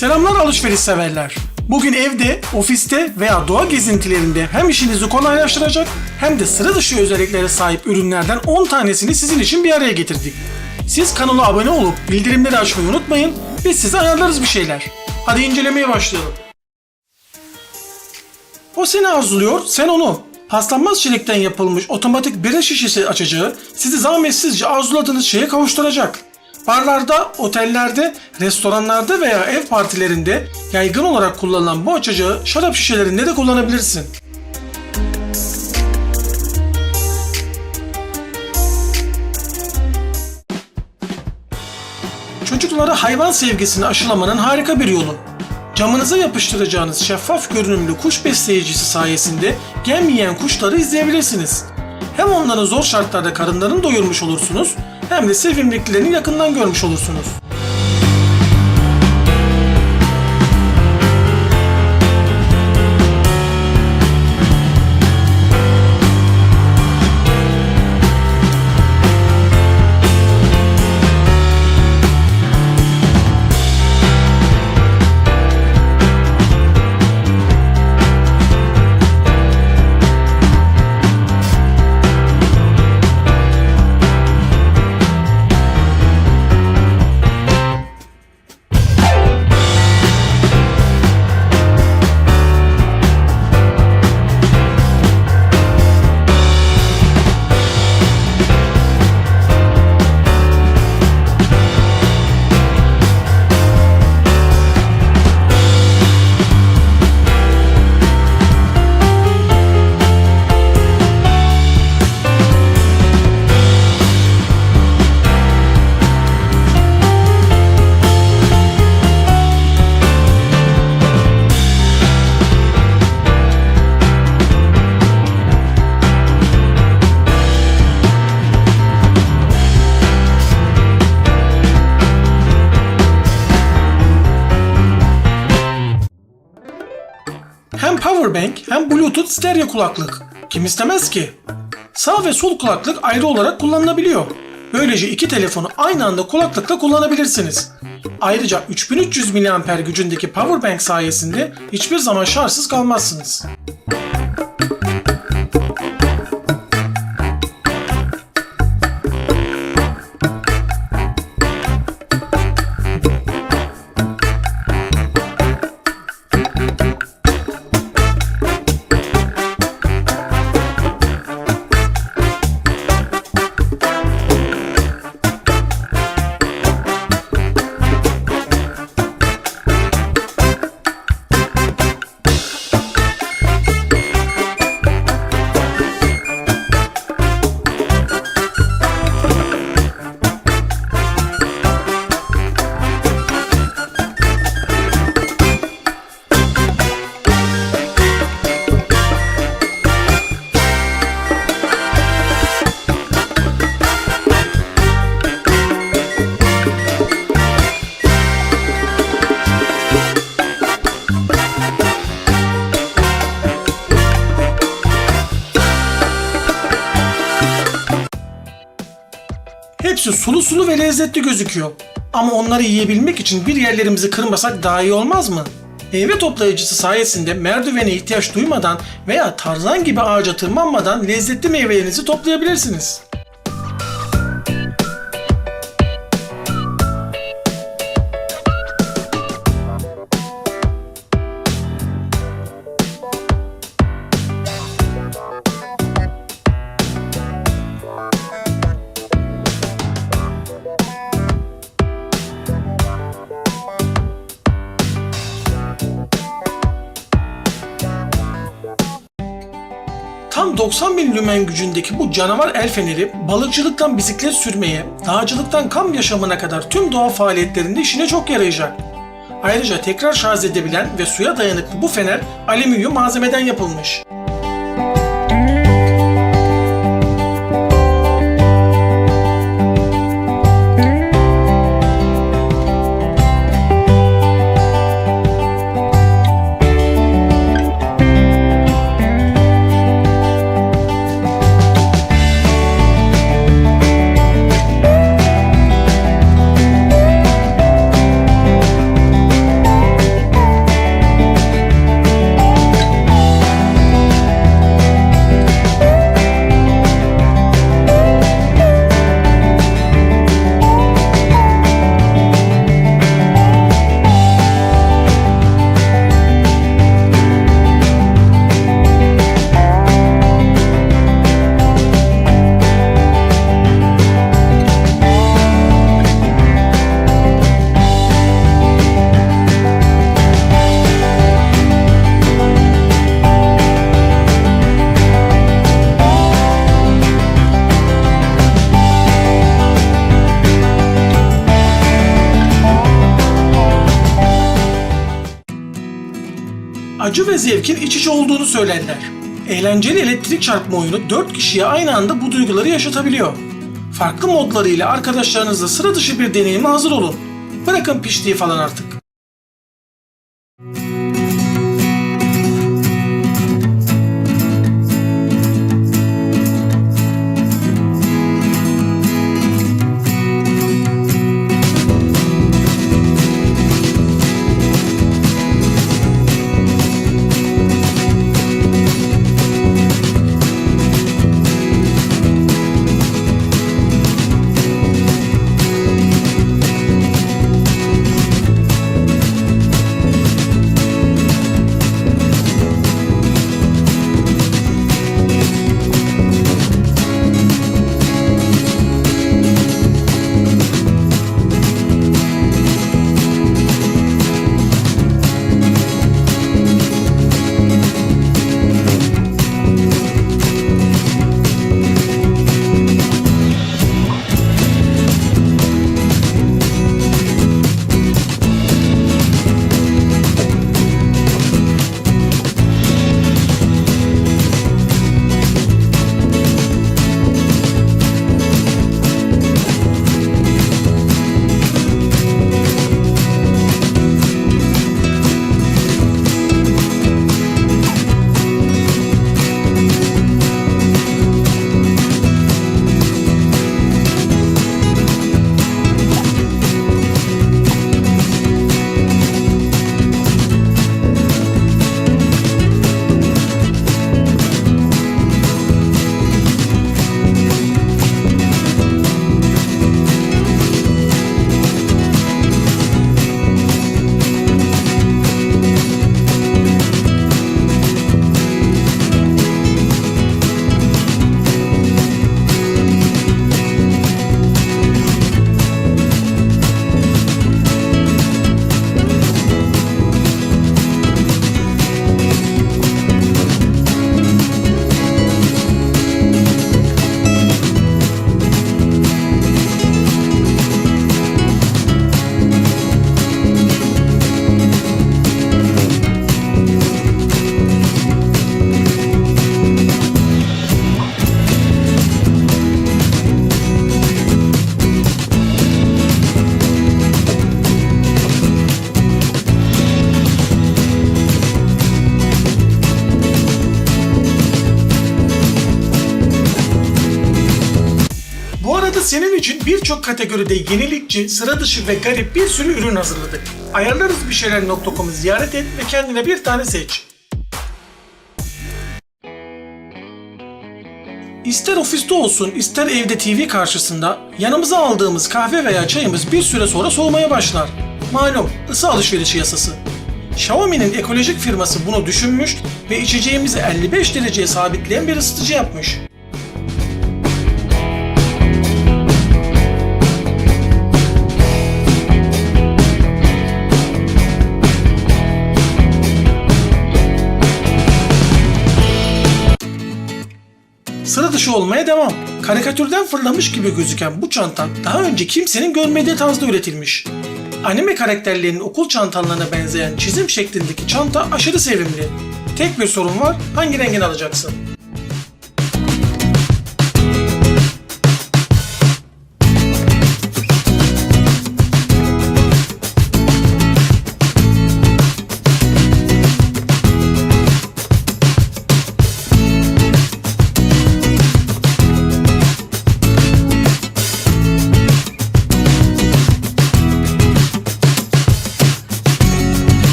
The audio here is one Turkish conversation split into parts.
Selamlar alışveriş severler. Bugün evde, ofiste veya doğa gezintilerinde hem işinizi kolaylaştıracak hem de sıra dışı özelliklere sahip ürünlerden 10 tanesini sizin için bir araya getirdik. Siz kanala abone olup bildirimleri açmayı unutmayın. Biz size ayarlarız bir şeyler. Hadi incelemeye başlayalım. O seni arzuluyor, sen onu. Paslanmaz çelikten yapılmış otomatik bira şişesi açacağı sizi zahmetsizce arzuladığınız şeye kavuşturacak. Barlarda, otellerde, restoranlarda veya ev partilerinde yaygın olarak kullanılan bu açacağı şarap şişelerinde de kullanabilirsin. Çocuklara hayvan sevgisini aşılamanın harika bir yolu. Camınıza yapıştıracağınız şeffaf görünümlü kuş besleyicisi sayesinde gem kuşları izleyebilirsiniz. Hem onların zor şartlarda karınlarını doyurmuş olursunuz hem de sevimliliklerini yakından görmüş olursunuz. Powerbank hem bluetooth stereo kulaklık. Kim istemez ki? Sağ ve sol kulaklık ayrı olarak kullanılabiliyor. Böylece iki telefonu aynı anda kulaklıkla kullanabilirsiniz. Ayrıca 3300 mAh gücündeki powerbank sayesinde hiçbir zaman şarjsız kalmazsınız. Sulu sulu ve lezzetli gözüküyor. Ama onları yiyebilmek için bir yerlerimizi kırmasak daha iyi olmaz mı? Meyve toplayıcısı sayesinde merdivene ihtiyaç duymadan veya tarzan gibi ağaca tırmanmadan lezzetli meyvelerinizi toplayabilirsiniz. 90 bin lümen gücündeki bu canavar el feneri balıkçılıktan bisiklet sürmeye, dağcılıktan kamp yaşamına kadar tüm doğa faaliyetlerinde işine çok yarayacak. Ayrıca tekrar şarj edebilen ve suya dayanıklı bu fener alüminyum malzemeden yapılmış. Acı ve zevkin iç içe olduğunu söylerler. Eğlenceli elektrik çarpma oyunu 4 kişiye aynı anda bu duyguları yaşatabiliyor. Farklı modlarıyla arkadaşlarınızla sıra dışı bir deneyime hazır olun. Bırakın piştiği falan artık. Birçok kategoride yenilikçi, sıra dışı ve garip bir sürü ürün hazırladık. Ayarlarız bir şeyler.com'u ziyaret et ve kendine bir tane seç. İster ofiste olsun, ister evde TV karşısında yanımıza aldığımız kahve veya çayımız bir süre sonra soğumaya başlar. Malum ısı alışverişi yasası. Xiaomi'nin ekolojik firması bunu düşünmüş ve içeceğimizi 55 dereceye sabitleyen bir ısıtıcı yapmış. Dışı olmaya devam. Karikatürden fırlamış gibi gözüken bu çanta daha önce kimsenin görmediği tarzda üretilmiş. Anime karakterlerinin okul çantalarına benzeyen çizim şeklindeki çanta aşırı sevimli. Tek bir sorun var, hangi rengini alacaksın?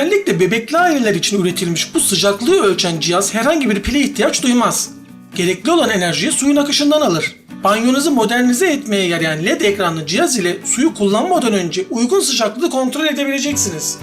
Özellikle bebekli aileler için üretilmiş bu sıcaklığı ölçen cihaz herhangi bir pile ihtiyaç duymaz. Gerekli olan enerjiyi suyun akışından alır. Banyonuzu modernize etmeye yarayan LED ekranlı cihaz ile suyu kullanmadan önce uygun sıcaklığı kontrol edebileceksiniz.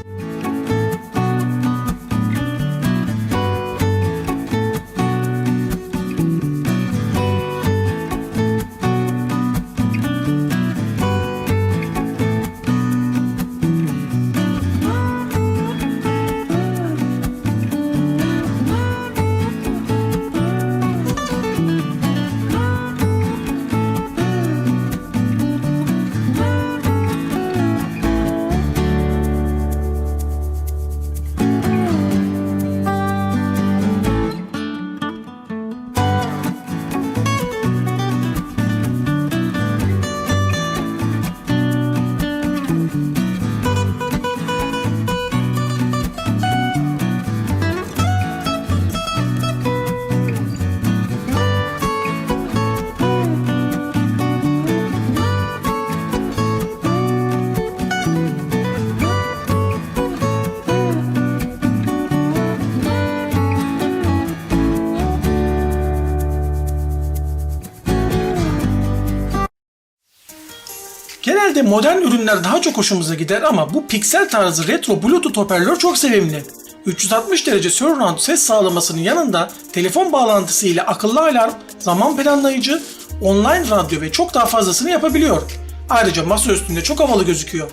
Genelde modern ürünler daha çok hoşumuza gider ama bu piksel tarzı retro bluetooth hoparlör çok sevimli. 360 derece surround ses sağlamasının yanında telefon bağlantısı ile akıllı alarm, zaman planlayıcı, online radyo ve çok daha fazlasını yapabiliyor. Ayrıca masa üstünde çok havalı gözüküyor.